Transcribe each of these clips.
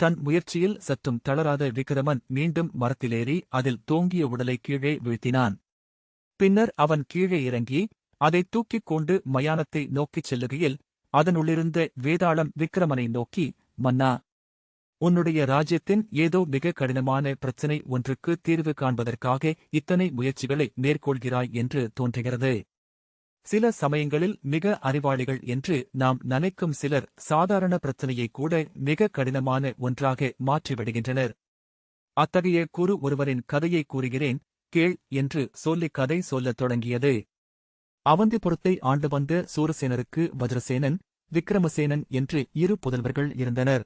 தன் முயற்சியில் சற்றும் தளராத விக்கிரமன் மீண்டும் மரத்திலேறி அதில் தோங்கிய உடலை கீழே வீழ்த்தினான். பின்னர் அவன் கீழே இறங்கி அதைத் தூக்கிக் கொண்டு மயானத்தை நோக்கிச் செல்லுகையில் அதனுள்ளிருந்த வேதாளம் விக்கிரமனை நோக்கி மன்னா உன்னுடைய ராஜ்யத்தின் ஏதோ மிக கடினமான பிரச்சினை ஒன்றுக்கு தீர்வு காண்பதற்காக இத்தனை முயற்சிகளை மேற்கொள்கிறாய் என்று தோன்றுகிறது. சில சமயங்களில் மிக அறிவாளிகள் என்று நாம் நினைக்கும் சிலர் சாதாரண பிரச்சனையை கூட மிக கடினமான ஒன்றாக மாற்றிவிடுகின்றனர். அத்தகைய குரு ஒருவரின் கதையை கூறுகிறேன் கேள் என்று சொல்லி கதை சொல்லத் தொடங்கியது. அவந்திபுரத்தை ஆண்டு வந்த சூரசேனருக்கு வஜ்ரசேனன் விக்ரமசேனன் என்று இரு புதல்வர்கள் இருந்தனர்.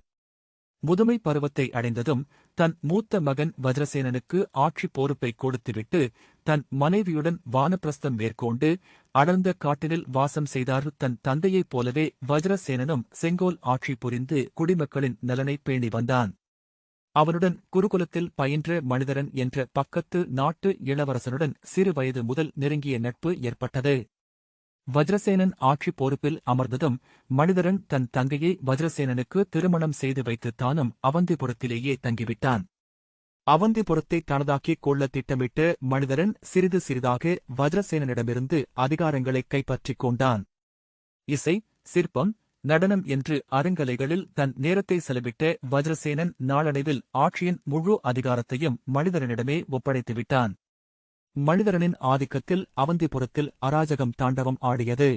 முதுமை பருவத்தை அடைந்ததும் தன் மூத்த மகன் வஜ்ரசேனனுக்கு ஆட்சி பொறுப்பை கொடுத்துவிட்டு தன் மனைவியுடன் வானப்பிரஸ்தம் மேற்கொண்டு அடர்ந்த காட்டினில் வாசம் செய்தார். தன் தந்தையைப் போலவே வஜ்ரசேனனும் செங்கோல் ஆட்சி புரிந்து குடிமக்களின் நலனை பேணி வந்தான். அவனுடன் குருகுலத்தில் பயின்ற மனிதரன் என்ற பக்கத்து நாட்டு இளவரசனுடன் சிறு வயது முதல் நெருங்கிய நட்பு ஏற்பட்டது. வஜ்ரசேனன் ஆட்சி பொறுப்பில் அமர்ந்ததும் மனிதரன் தன் தங்கையை வஜ்ரசேனனுக்கு திருமணம் செய்து வைத்து தானும் அவந்திபுரத்திலேயே தங்கிவிட்டான். அவந்திபுரத்தை தனதாக்கிக் கொள்ள திட்டமிட்டு மனிதரன் சிறிது சிறிதாக வஜ்ரசேனனிடமிருந்து அதிகாரங்களை கைப்பற்றிக் கொண்டான். இசை சிற்பம் நடனம் என்று அருங்கலைகளில் தன் நேரத்தை செலவிட்ட வஜ்ரசேனன் நாளடைவில் ஆட்சியின் முழு அதிகாரத்தையும் மனிதரனிடமே ஒப்படைத்துவிட்டான் மனிதரனின் ஆதிக்கத்தில் அவந்திபுரத்தில் அராஜகம் தாண்டவம் ஆடியது.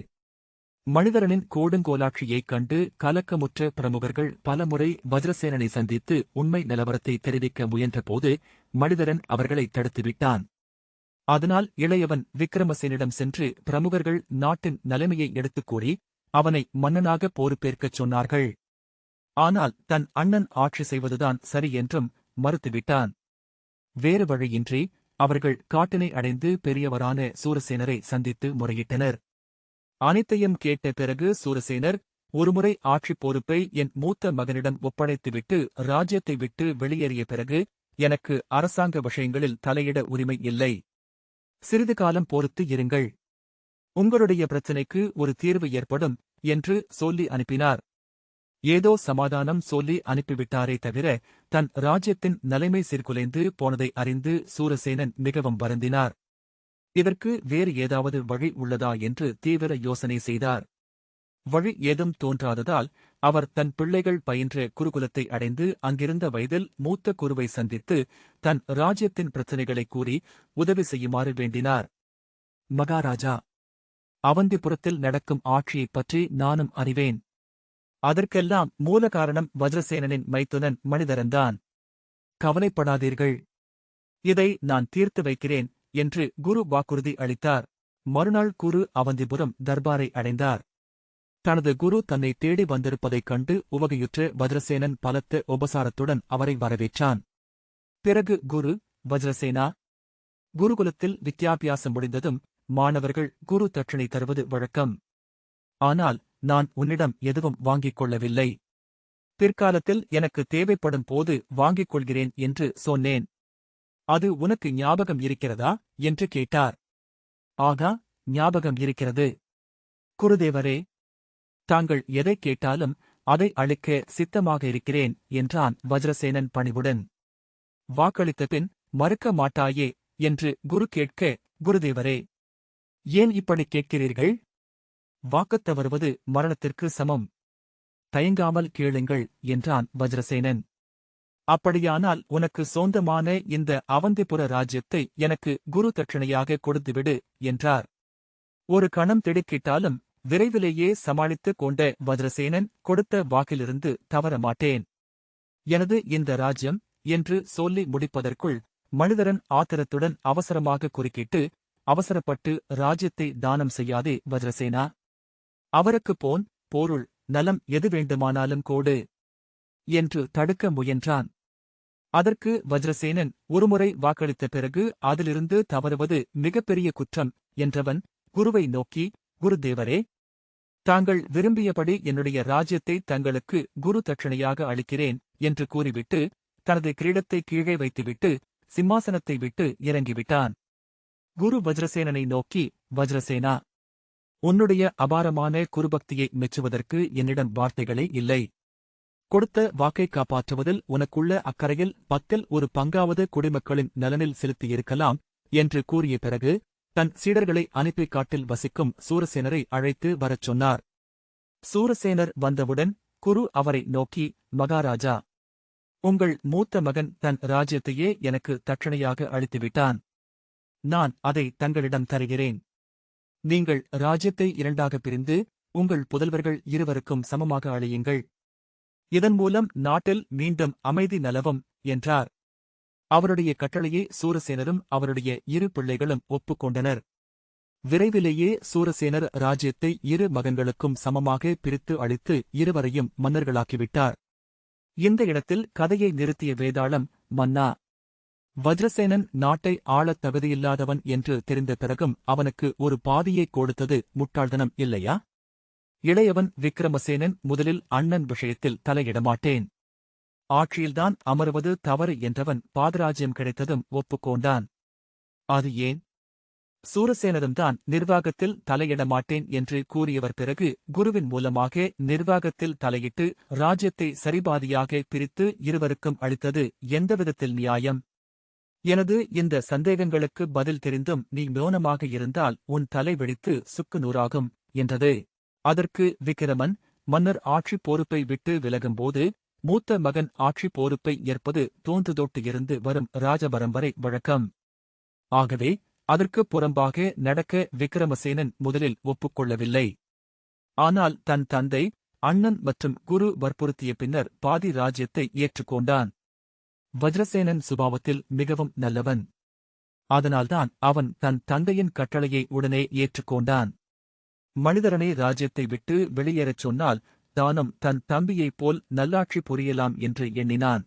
மனிதரனின் கோடுங்கோலாட்சியைக் கண்டு கலக்கமுற்ற பிரமுகர்கள் பலமுறை வஜ்ரசேனனை சந்தித்து உண்மை நிலவரத்தை தெரிவிக்க முயன்றபோது மனிதரன் அவர்களை தடுத்துவிட்டான். அதனால் இளையவன் விக்ரமசேனிடம் சென்று பிரமுகர்கள் நாட்டின் நிலைமையை எடுத்துக் கூறி அவனை மன்னனாக பொறுப்பேற்கச் சொன்னார்கள். ஆனால் தன் அண்ணன் ஆட்சி செய்வதுதான் சரி என்றும் மறுத்துவிட்டான். வேறு வழியின்றி அவர்கள் காட்டினை அடைந்து பெரியவரான சூரசேனரை சந்தித்து முறையிட்டனர். அனைத்தையும் கேட்ட பிறகு சூரசேனர் ஒருமுறை ஆட்சிப் பொறுப்பை என் மூத்த மகனிடம் ஒப்படைத்துவிட்டு ராஜ்யத்தை விட்டு வெளியேறிய பிறகு எனக்கு அரசாங்க விஷயங்களில் தலையிட உரிமை இல்லை. சிறிது காலம் பொறுத்து இருங்கள். உங்களுடைய பிரச்சினைக்கு ஒரு தீர்வு ஏற்படும் என்று சொல்லி அனுப்பினார். ஏதோ சமாதானம் சொல்லி அனுப்பிவிட்டாரே தவிர தன் ராஜ்யத்தின் நிலைமை சீர்குலைந்து போனதை அறிந்து சூரசேனன் மிகவும் வருந்தினார். இதற்கு வேறு ஏதாவது வழி உள்ளதா என்று தீவிர யோசனை செய்தார். வழி ஏதும் தோன்றாததால் அவர் தன் பிள்ளைகள் பயின்ற குருகுலத்தை அடைந்து அங்கிருந்த வயதில் மூத்த குருவை சந்தித்து தன் ராஜ்யத்தின் பிரச்சினைகளை கூறி உதவி செய்யுமாறு வேண்டினார். மகாராஜா அவந்திபுரத்தில் நடக்கும் ஆட்சியைப் பற்றி நானும் அறிவேன். அதற்கெல்லாம் மூல காரணம் வஜ்ரசேனனின் மைத்துனன் மனிதரன்தான். கவலைப்படாதீர்கள். இதை நான் தீர்த்து வைக்கிறேன். என்று குரு வாக்குறுதி அளித்தார். மறுநாள் குரு அவந்திபுரம் தர்பாரை அடைந்தார். தனது குரு தன்னை தேடி வந்திருப்பதைக் கண்டு உவகையுற்று வஜ்ரசேனன் பலத்த உபசாரத்துடன் அவரை வரவேற்றான். பிறகு குரு வஜ்ரசேனா குருகுலத்தில் வித்யாபியாசம் முடிந்ததும் மாணவர்கள் குரு தட்சணை தருவது வழக்கம். ஆனால் நான் உன்னிடம் எதுவும் வாங்கிக் கொள்ளவில்லை. பிற்காலத்தில் எனக்கு தேவைப்படும் போது வாங்கிக் கொள்கிறேன் என்று சொன்னேன். அது உனக்கு ஞாபகம் இருக்கிறதா? என்று கேட்டார். ஆகா ஞாபகம் இருக்கிறது. குருதேவரே தாங்கள் எதைக் கேட்டாலும் அதை அளிக்க சித்தமாக இருக்கிறேன் என்றான் வஜ்ரசேனன் பணிவுடன். வாக்களித்த பின் மறுக்க மாட்டாயே என்று குரு கேட்க குருதேவரே ஏன் இப்படி கேட்கிறீர்கள்? வாக்கத்த வருவது மரணத்திற்கு சமம். தயங்காமல் கேளுங்கள் என்றான் வஜ்ரசேனன். அப்படியானால் உனக்கு சொந்தமான இந்த அவந்திபுர ராஜ்யத்தை எனக்கு குரு தட்சணையாக கொடுத்துவிடு என்றார். ஒரு கணம் திடுக்கிட்டாலும் விரைவிலேயே சமாளித்துக் கொண்ட வஜ்ரசேனன் கொடுத்த வாக்கிலிருந்து தவற மாட்டேன் எனது இந்த ராஜ்யம் என்று சொல்லி முடிப்பதற்குள் மனிதரன் ஆத்திரத்துடன் அவசரமாக குறுக்கிட்டு அவசரப்பட்டு ராஜ்யத்தை தானம் செய்யாதே வஜ்ரசேனா. அவருக்கு போன் பொருள் நலம் எது வேண்டுமானாலும் கோடு என்று தடுக்க முயன்றான். அதற்கு வஜ்ரசேனன் ஒருமுறை வாக்களித்த பிறகு அதிலிருந்து தவறுவது மிகப்பெரிய குற்றம் என்றவன் குருவை நோக்கி குருதேவரே தாங்கள் விரும்பியபடி என்னுடைய ராஜ்யத்தை தங்களுக்கு குரு தட்சணையாக அளிக்கிறேன் என்று கூறிவிட்டு தனது கிரீடத்தை கீழே வைத்துவிட்டு சிம்மாசனத்தை விட்டு இறங்கிவிட்டான். குரு வஜ்ரசேனனை நோக்கி வஜ்ரசேனா உன்னுடைய அபாரமான குருபக்தியை மெச்சுவதற்கு என்னிடம் வார்த்தைகளே இல்லை. கொடுத்த வாக்கை காப்பாற்றுவதில் உனக்குள்ள அக்கறையில் பத்தில் ஒரு பங்காவது குடிமக்களின் நலனில் செலுத்தியிருக்கலாம் என்று கூறிய பிறகு தன் சீடர்களை அனுப்பி காட்டில் வசிக்கும் சூரசேனரை அழைத்து வரச் சொன்னார். சூரசேனர் வந்தவுடன் குரு அவரை நோக்கி மகாராஜா உங்கள் மூத்த மகன் தன் ராஜ்யத்தையே எனக்கு தட்சணையாக அளித்துவிட்டான். நான் அதை தங்களிடம் தருகிறேன். நீங்கள் ராஜ்யத்தை இரண்டாக பிரிந்து உங்கள் புதல்வர்கள் இருவருக்கும் சமமாக அழியுங்கள். இதன் மூலம் நாட்டில் மீண்டும் அமைதி நலவும் என்றார். அவருடைய கட்டளையை சூரசேனரும் அவருடைய இரு பிள்ளைகளும் ஒப்புக்கொண்டனர். விரைவிலேயே சூரசேனர் ராஜ்யத்தை இரு மகன்களுக்கும் சமமாக பிரித்து அளித்து இருவரையும் மன்னர்களாக்கிவிட்டார். இந்த இடத்தில் கதையை நிறுத்திய வேதாளம் மன்னா வஜ்ரசேனன் நாட்டை ஆளத் தகுதியில்லாதவன் என்று தெரிந்த பிறகும் அவனுக்கு ஒரு பாதியை கொடுத்தது முட்டாள்தனம் இல்லையா? இளையவன் விக்ரமசேனன் முதலில் அண்ணன் விஷயத்தில் தலையிடமாட்டேன். ஆட்சியில்தான் அமர்வது தவறு என்றவன் பாதராஜ்யம் கிடைத்ததும் ஒப்புக்கொண்டான். அது ஏன்? சூரசேனரும்தான் நிர்வாகத்தில் தலையிட மாட்டேன் என்று கூறியவர் பிறகு குருவின் மூலமாக நிர்வாகத்தில் தலையிட்டு ராஜ்யத்தை சரிபாதியாக பிரித்து இருவருக்கும் அளித்தது எந்தவிதத்தில் நியாயம்? எனது இந்த சந்தேகங்களுக்கு பதில் தெரிந்தும் நீ மௌனமாக இருந்தால் உன் தலை வெடித்து சுக்கு நூறாகும் என்றது. அதற்கு விக்கிரமன் மன்னர் ஆட்சி பொறுப்பை விட்டு விலகும்போது மூத்த மகன் ஆட்சி பொறுப்பை ஏற்பது தோன்றுதொட்டு இருந்து வரும் ராஜபரம்பரை வழக்கம். ஆகவே அதற்கு புறம்பாக நடக்க விக்ரமசேனன் முதலில் ஒப்புக்கொள்ளவில்லை. ஆனால் தன் தந்தை அண்ணன் மற்றும் குரு வற்புறுத்திய பின்னர் பாதி ராஜ்யத்தை ஏற்றுக்கொண்டான். வஜ்ரசேனன் சுபாவத்தில் மிகவும் நல்லவன். அதனால்தான் அவன் தன் தந்தையின் கட்டளையை உடனே ஏற்றுக்கொண்டான். மனிதரனே ராஜ்யத்தை விட்டு வெளியேறச் சொன்னால் தானும் தன் தம்பியைப் போல் நல்லாட்சி புரியலாம் என்று எண்ணினான்.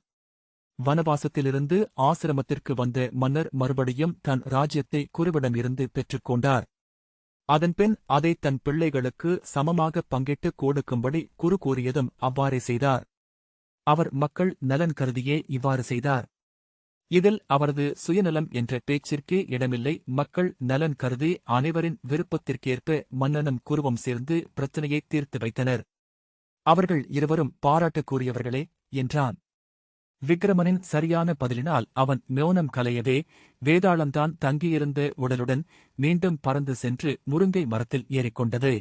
வனவாசத்திலிருந்து ஆசிரமத்திற்கு வந்த மன்னர் மறுபடியும் தன் ராஜ்யத்தை குருவிடமிருந்து பெற்றுக்கொண்டார் அதன்பின் அதை தன் பிள்ளைகளுக்கு சமமாக பங்கிட்டு கொடுக்கும்படி குரு கூறியதும் அவ்வாறே செய்தார். அவர் மக்கள் நலன் கருதியே இவ்வாறு செய்தார். இதில் அவரது சுயநலம் என்ற பேச்சிற்கு இடமில்லை. மக்கள் நலன் கருதி அனைவரின் விருப்பத்திற்கேற்ப மன்னனும் குருவம் சேர்ந்து பிரச்சனையை தீர்த்து வைத்தனர். அவர்கள் இருவரும் பாராட்டுக்குரியவர்களே என்றான். விக்ரமனின் சரியான பதிலினால் அவன் மௌனம் கலையவே வேதாளம்தான் தங்கியிருந்த உடலுடன் மீண்டும் பறந்து சென்று முருங்கை மரத்தில் ஏறிக்கொண்டது.